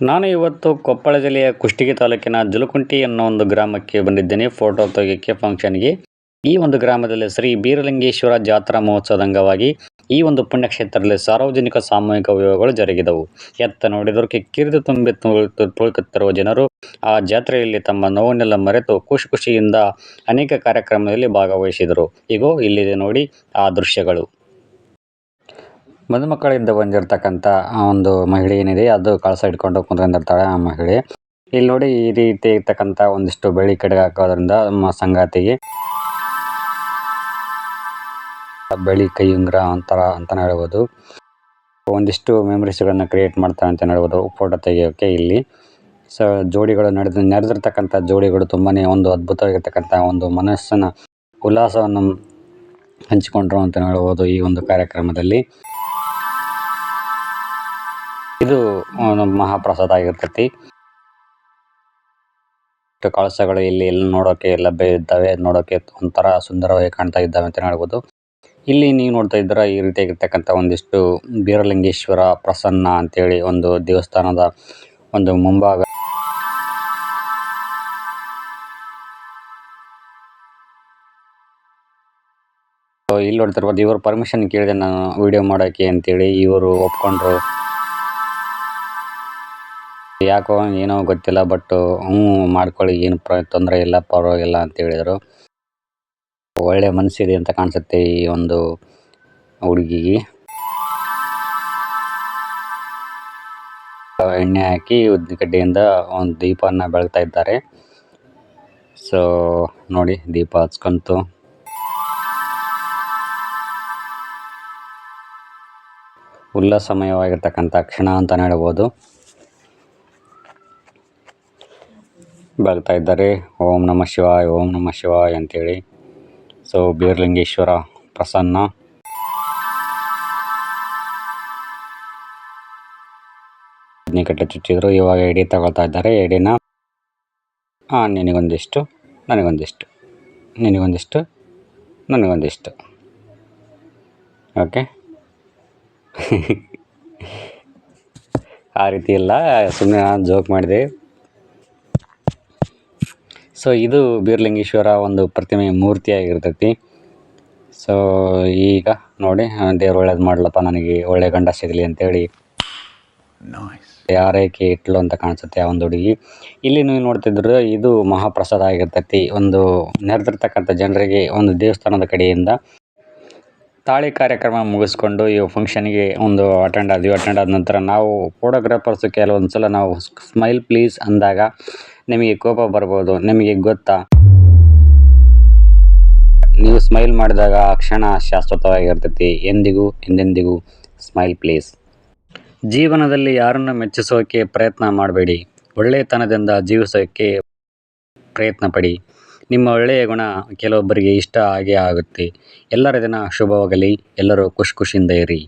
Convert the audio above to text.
ನಾನು ಇವತ್ತು ಕೊಪ್ಪಳ ಜಿಲ್ಲೆಯ ಕುಷ್ಟಗಿ ತಾಲೂಕಿನ ಜುಲಕುಂಟಿ ಅನ್ನೋ ಒಂದು ಗ್ರಾಮಕ್ಕೆ ಬಂದಿದ್ದೇನೆ. ಫೋಟೋ ತೆಗೆಯೋಕ್ಕೆ ಫಂಕ್ಷನ್ಗೆ ಈ ಒಂದು ಗ್ರಾಮದಲ್ಲಿ ಶ್ರೀ ಬೀರಲಿಂಗೇಶ್ವರ ಜಾತ್ರಾ ಮಹೋತ್ಸವದ ಅಂಗವಾಗಿ ಈ ಒಂದು ಪುಣ್ಯಕ್ಷೇತ್ರದಲ್ಲಿ ಸಾರ್ವಜನಿಕ ಸಾಮೂಹಿಕ ವಿವಾಹಗಳು ಜರುಗಿದವು. ಎತ್ತ ನೋಡಿದವರಿಗೆ ಕಿರಿದು ತುಂಬಿ ತುಳುಕುತ್ತಿರುವ ಜನರು ಆ ಜಾತ್ರೆಯಲ್ಲಿ ತಮ್ಮ ನೋವನ್ನೆಲ್ಲ ಮರೆತು ಖುಷಿ ಖುಷಿಯಿಂದ ಅನೇಕ ಕಾರ್ಯಕ್ರಮದಲ್ಲಿ ಭಾಗವಹಿಸಿದರು. ಈಗೋ ಇಲ್ಲಿದೆ ನೋಡಿ ಆ ದೃಶ್ಯಗಳು. ಮದುಮಕ್ಕಳಿಂದ ಬಂದಿರತಕ್ಕಂಥ ಆ ಒಂದು ಮಹಿಳೆ ಏನಿದೆ, ಅದು ಕಳಸ ಇಟ್ಕೊಂಡು ಕುಂತ್ಕೊಂಡಿರ್ತಾಳೆ ಆ ಮಹಿಳೆ. ಇಲ್ಲಿ ನೋಡಿ ಈ ರೀತಿ ಇರ್ತಕ್ಕಂಥ ಒಂದಿಷ್ಟು ಬೆಳ್ಳಿ ಕಡೆಗೆ ಹಾಕೋದ್ರಿಂದ ನಮ್ಮ ಸಂಗಾತಿಗೆ ಬೆಳ್ಳಿ ಕೈ ಉಂಗುರ ಅಂತಾರ ಅಂತಾನೆ ಹೇಳ್ಬೋದು. ಒಂದಿಷ್ಟು ಮೆಮರೀಸ್ಗಳನ್ನ ಕ್ರಿಯೇಟ್ ಮಾಡ್ತಾರೆ ಅಂತ ಹೇಳ್ಬೋದು, ಫೋಟೋ ತೆಗಿಯೋಕೆ ಇಲ್ಲಿ. ಸೊ, ಜೋಡಿಗಳು ನಡೆದ ನಡೆದಿರ್ತಕ್ಕಂಥ ಜೋಡಿಗಳು ತುಂಬಾನೇ ಒಂದು ಅದ್ಭುತವಾಗಿರ್ತಕ್ಕಂಥ ಒಂದು ಮನಸ್ಸನ್ನ, ಉಲ್ಲಾಸವನ್ನು ಹಂಚಿಕೊಂಡ್ರು ಅಂತ ಹೇಳ್ಬೋದು ಈ ಒಂದು ಕಾರ್ಯಕ್ರಮದಲ್ಲಿ. ನಮ್ಮ ಮಹಾಪ್ರಸಾದ ಆಗಿರ್ತೈತಿ. ಕಳಸಗಳು ಇಲ್ಲಿ ಎಲ್ಲ ನೋಡೋಕೆ ಲಭ್ಯ ಇದ್ದಾವೆ. ನೋಡೋಕೆ ಒಂಥರ ಸುಂದರವಾಗಿ ಕಾಣ್ತಾ ಇದ್ದಾವೆ ಅಂತ ಹೇಳ್ಬೋದು. ಇಲ್ಲಿ ನೀವು ನೋಡ್ತಾ ಇದ್ದೀರಾ ಈ ರೀತಿಯಾಗಿರ್ತಕ್ಕಂಥ ಒಂದಿಷ್ಟು ಬೀರಲಿಂಗೇಶ್ವರ ಪ್ರಸನ್ನ ಅಂತೇಳಿ ಒಂದು ದೇವಸ್ಥಾನದ ಒಂದು ಮುಂಭಾಗ. ಇಲ್ಲಿ ನೋಡ್ತಿರ್ಬೋದು ಇವರು ಪರ್ಮಿಷನ್ ಕೇಳಿದೆ ನಾನು ವಿಡಿಯೋ ಮಾಡೋಕೆ ಅಂತೇಳಿ. ಇವರು ಒಪ್ಕೊಂಡ್ರು. ಯಾಕೋ ಏನೋ ಗೊತ್ತಿಲ್ಲ ಬಟ್ ಹ್ಞೂ ಮಾಡ್ಕೊಳ್ಳಿ, ಏನು ಪ್ರ, ತೊಂದರೆ ಇಲ್ಲ, ಪರವಾಗಿಲ್ಲ ಅಂತ ಹೇಳಿದರು. ಒಳ್ಳೆ ಮನಸ್ಸಿದೆ ಅಂತ ಕಾಣಿಸುತ್ತೆ ಈ ಒಂದು ಹುಡುಗಿಗೆ. ಎಣ್ಣೆ ಹಾಕಿ ಉದ್ದಿನ ಕಡ್ಡಿಯಿಂದ ಒಂದು ದೀಪವನ್ನು ಬೆಳಗ್ತಾ ಇದ್ದಾರೆ. ಸೊ ನೋಡಿ, ದೀಪ ಹಚ್ಕೊಂತು. ಉಲ್ಲಾಸಮಯವಾಗಿರ್ತಕ್ಕಂಥ ಕ್ಷಣ ಅಂತಲೇ ಹೇಳ್ಬೋದು. ಬೆಳಗ್ತಾ ಇದ್ದಾರೆ. ಓಂ ನಮ ಶಿವಾಯ, ಓಂ ನಮ ಶಿವಾಯ ಅಂತೇಳಿ. ಸೊ ಬೀರ್ಲಿಂಗೇಶ್ವರ ಪ್ರಸನ್ನ. ಕಟ್ಟೆ ಚುಚ್ಚಿದ್ರು, ಇವಾಗ ಎಡಿ ತಗೊಳ್ತಾ ಇದ್ದಾರೆ. ಎಡೆನ ಹಾಂ ನಿನಗೊಂದಿಷ್ಟು, ನನಗೊಂದಿಷ್ಟು ನಿನಗೊಂದಿಷ್ಟು, ನನಗೊಂದಿಷ್ಟು. ಓಕೆ ಆ ರೀತಿ ಇಲ್ಲ ಸುಮ್ಮನೆ ನಾನು ಜೋಕ್ ಮಾಡಿದೆ. ಸೊ ಇದು ಬೀರಲಿಂಗೇಶ್ವರ ಒಂದು ಪ್ರತಿಮೆ ಮೂರ್ತಿಯಾಗಿರ್ತೈತಿ. ಸೊ ಈಗ ನೋಡಿ ದೇವ್ರು ಒಳ್ಳೇದು ಮಾಡಲಪ್ಪ ನನಗೆ ಒಳ್ಳೆ ಗಂಡ ಸಿಗಲಿ ಅಂತೇಳಿ. ಯಾರೈಕೆ ಇಟ್ಲು ಅಂತ ಕಾಣಿಸುತ್ತೆ ಆ ಒಂದು ಹುಡುಗಿ. ಇಲ್ಲಿ ನೀವು ನೋಡ್ತಿದ್ರು ಇದು ಮಹಾಪ್ರಸಾದ ಆಗಿರ್ತೈತಿ. ಒಂದು ನೆರೆದಿರ್ತಕ್ಕಂಥ ಜನರಿಗೆ ಒಂದು ದೇವಸ್ಥಾನದ ಕಡೆಯಿಂದ ತಾಳಿ ಕಾರ್ಯಕ್ರಮ ಮುಗಿಸ್ಕೊಂಡು ಈ ಫಂಕ್ಷನ್ಗೆ ಒಂದು ಅಟೆಂಡ್ ಆದ್ವಿ. ಅಟೆಂಡ್ ಆದ ನಂತರ ನಾವು ಫೋಟೋಗ್ರಾಫರ್ಸ್ ಕೆಲವೊಂದು ಸಲ ನಾವು ಸ್ಮೈಲ್ ಪ್ಲೀಸ್ ಅಂದಾಗ ನಿಮಗೆ ಕೋಪ ಬರ್ಬೋದು, ನಿಮಗೆ ಗೊತ್ತಾ? ನೀವು ಸ್ಮೈಲ್ ಮಾಡಿದಾಗ ಆ ಕ್ಷಣ ಶಾಶ್ವತವಾಗಿರ್ತೈತಿ. ಎಂದಿಗೂ, ಎಂದೆಂದಿಗೂ ಸ್ಮೈಲ್ ಪ್ಲೀಸ್ ಜೀವನದಲ್ಲಿ ಯಾರನ್ನು ಮೆಚ್ಚಿಸೋಕೆ ಪ್ರಯತ್ನ ಮಾಡಬೇಡಿ. ಒಳ್ಳೆಯತನದಿಂದ ಜೀವಿಸೋಕ್ಕೆ ಪ್ರಯತ್ನ ಪಡಿ. ನಿಮ್ಮ ಒಳ್ಳೆಯ ಗುಣ ಕೆಲವೊಬ್ಬರಿಗೆ ಇಷ್ಟ ಆಗೇ ಆಗುತ್ತೆ. ಎಲ್ಲರ ದಿನ ಶುಭವಾಗಲಿ. ಎಲ್ಲರೂ ಖುಷಿ ಖುಷಿಯಿಂದ ಇರಿ.